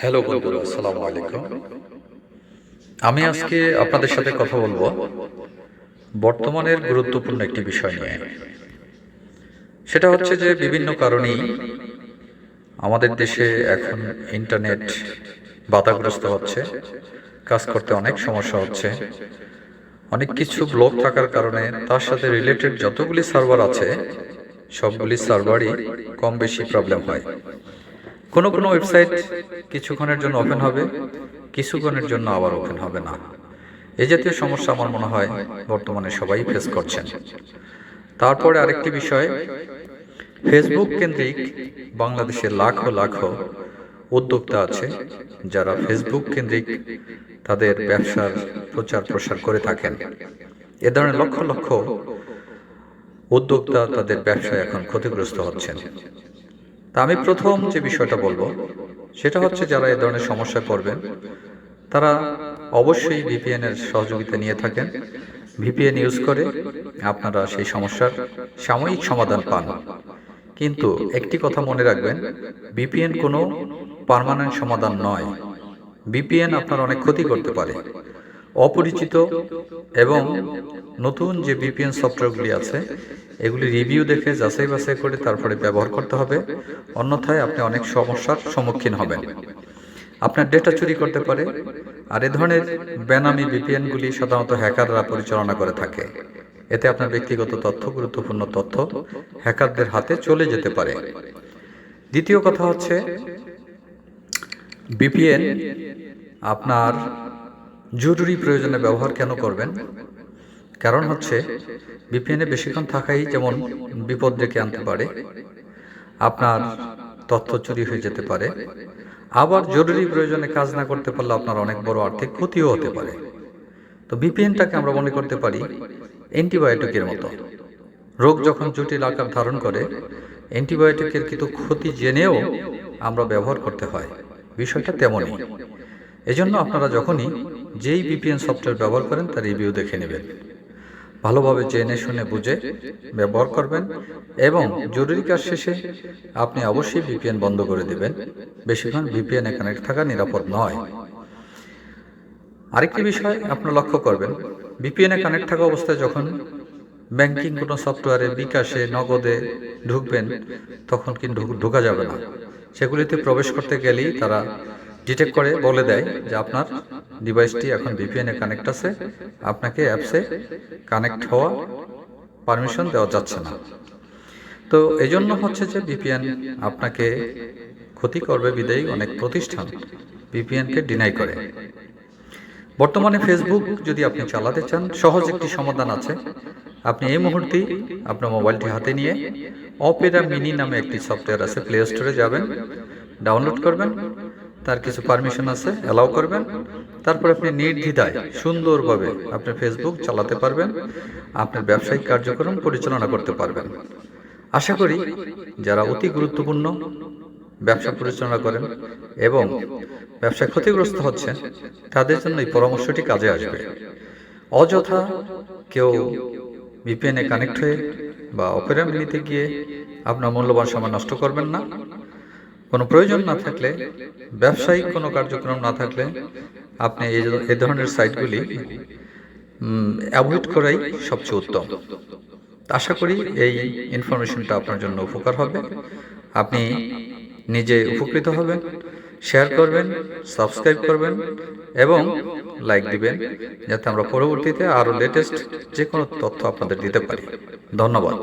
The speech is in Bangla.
হ্যালো বন্ধুরা, আসসালামু আলাইকুম। আমি আজকে আপনাদের সাথে কথা বলব বর্তমানের গুরুত্বপূর্ণ একটি বিষয় নিয়ে। সেটা হচ্ছে যে বিভিন্ন কারণেই আমাদের দেশে এখন ইন্টারনেট বাধাগ্রস্ত হচ্ছে, কাজ করতে অনেক সমস্যা হচ্ছে। অনেক কিছু ব্লক থাকার কারণে তার সাথে রিলেটেড যতগুলি সার্ভার আছে, সবগুলি সার্ভারই কম বেশি প্রবলেম হয়। কোনো কোনো ওয়েবসাইট কিছুক্ষণের জন্য ওপেন হবে, কিছুক্ষণের জন্য আবার ওপেন হবে না। এ জাতীয় সমস্যা আমার মনে হয় বর্তমানে সবাই ফেস করছেন। তারপরে আরেকটি বিষয় ফেসবুক কেন্দ্রিক বাংলাদেশের লাখো লাখো উদ্যোক্তা আছে যারা ফেসবুক কেন্দ্রিক তাদের ব্যবসার প্রচার প্রসার করে থাকেন। এ ধরনের লক্ষ লক্ষ উদ্যোক্তা তাদের ব্যবসায় এখন ক্ষতিগ্রস্ত হচ্ছেন। তা আমি প্রথম যে বিষয়টা বলব, সেটা হচ্ছে যারা এ ধরনের সমস্যায় পড়বেন তারা অবশ্যই ভিপিএন এর সহযোগিতা নিয়ে থাকেন। ভিপিএন ইউজ করে আপনারা সেই সমস্যার সাময়িক সমাধান পান। কিন্তু একটি কথা মনে রাখবেন ভিপিএন কোনো পার্মানেন্ট সমাধান নয়। ভিপিএন আপনার অনেক ক্ষতি করতে পারে। অপরিচিত এবং নতুন যে বিপিএন সফটওয়্যারগুলি আছে, এগুলি রিভিউ দেখে যাচাই বাছাই করে তারপরে ব্যবহার করতে হবে। অন্যথায় আপনি অনেক সমস্যার সম্মুখীন হবেন। আপনার ডেটা চুরি করতে পারে, আর এ ধরনের বেনামি বিপিএনগুলি সাধারণত হ্যাকাররা পরিচালনা করে থাকে। এতে আপনার ব্যক্তিগত তথ্য, গুরুত্বপূর্ণ তথ্য হ্যাকারদের হাতে চলে যেতে পারে। দ্বিতীয় কথা হচ্ছে বিপিএন আপনার জরুরি প্রয়োজনে ব্যবহার কেন করবেন? কারণ হচ্ছে বিপিএনে বেশিক্ষণ থাকাই যেমন বিপদ ডেকে আনতে পারে, আপনার তথ্য চুরি হয়ে যেতে পারে। আবার জরুরি প্রয়োজনে কাজ না করতে পারলে আপনার অনেক বড় আর্থিক ক্ষতিও হতে পারে। তো বিপিএনটাকে আমরা মনে করতে পারি অ্যান্টিবায়োটিকের মতো। রোগ যখন জটিল আকার ধারণ করে, অ্যান্টিবায়োটিকের কিন্তু ক্ষতি জেনেও আমরা ব্যবহার করতে হয়। বিষয়টা তেমনই। এজন্য আপনারা যখনই যেই বিপিএন সফটওয়্যার ব্যবহার করেন, তার রিভিউ দেখে নেবেন। ভালোভাবে জেনে শুনে বুঝে ব্যবহার করবেন এবং জরুরি কাজ শেষে আপনি অবশ্যই ভিপিএন বন্ধ করে দেবেন। বেশিক্ষণ ভিপিএনে কানেক্ট থাকা নিরাপদ নয়। আরেকটি বিষয় আপনার লক্ষ্য করবেন ভিপিএনে কানেক্ট থাকা অবস্থায় যখন ব্যাংকিং কোনো সফটওয়্যারে বিকাশে, নগদে ঢুকবেন, তখন কিন্তু ঢোকা যাবে না। সেগুলিতে প্রবেশ করতে গেলেই তারা ডিটেক্ট করে, বলে দেয় যে আপনার ডিভাইসটি এখন ভিপিএনে কানেক্ট আছে। আপনাকে অ্যাপসে কানেক্ট হওয়া পারমিশন দেওয়া যাচ্ছে না। তো এই জন্য হচ্ছে যে ভিপিএন আপনাকে ক্ষতি করবে বিদায়ী অনেক প্রতিষ্ঠান। ভিপিএনকে ডিনাই করে। বর্তমানে ফেসবুক যদি আপনি চালাতে চান সহজ একটি সমাধান আছে। আপনি এই মুহূর্তেই আপনার মোবাইলটি হাতে নিয়ে অপেরা মিনি নামে একটি সফটওয়্যার আছে প্লে স্টোরে যাবেন ডাউনলোড করবেন। তার কিছু পারমিশন আছে অ্যালাউ করবেন। তারপর আপনি নির্দ্বিধায়, সুন্দরভাবে আপনি ফেসবুক চালাতে পারবেন, আপনার ব্যবসায়িক কার্যক্রম পরিচালনা করতে পারবেন। আশা করি যারা অতি গুরুত্বপূর্ণ ব্যবসা পরিচালনা করেন এবং ব্যবসায় ক্ষতিগ্রস্ত হচ্ছে তাদের জন্য এই পরামর্শটি কাজে আসবে। অযথা কেউ ভিপিএনে কানেক্ট হয়ে বা অপেরা মিনিতে গিয়ে আপনার মূল্যবান সময় নষ্ট করবেন না। কোনো প্রয়োজন না থাকলে, ব্যবসায়িক কোনো কার্যক্রম না থাকলে আপনি এই ধরনের সাইটগুলি অ্যাভয়েড করাই সবচেয়ে উত্তম। আশা করি এই ইনফরমেশনটা আপনার জন্য উপকার হবে। আপনি নিজে উপকৃত হবেন, শেয়ার করবেন, সাবস্ক্রাইব করবেন এবং লাইক দিবেন, যাতে আমরা পরবর্তীতে আরও লেটেস্ট যে কোনো তথ্য আপনাদের দিতে পারি। ধন্যবাদ।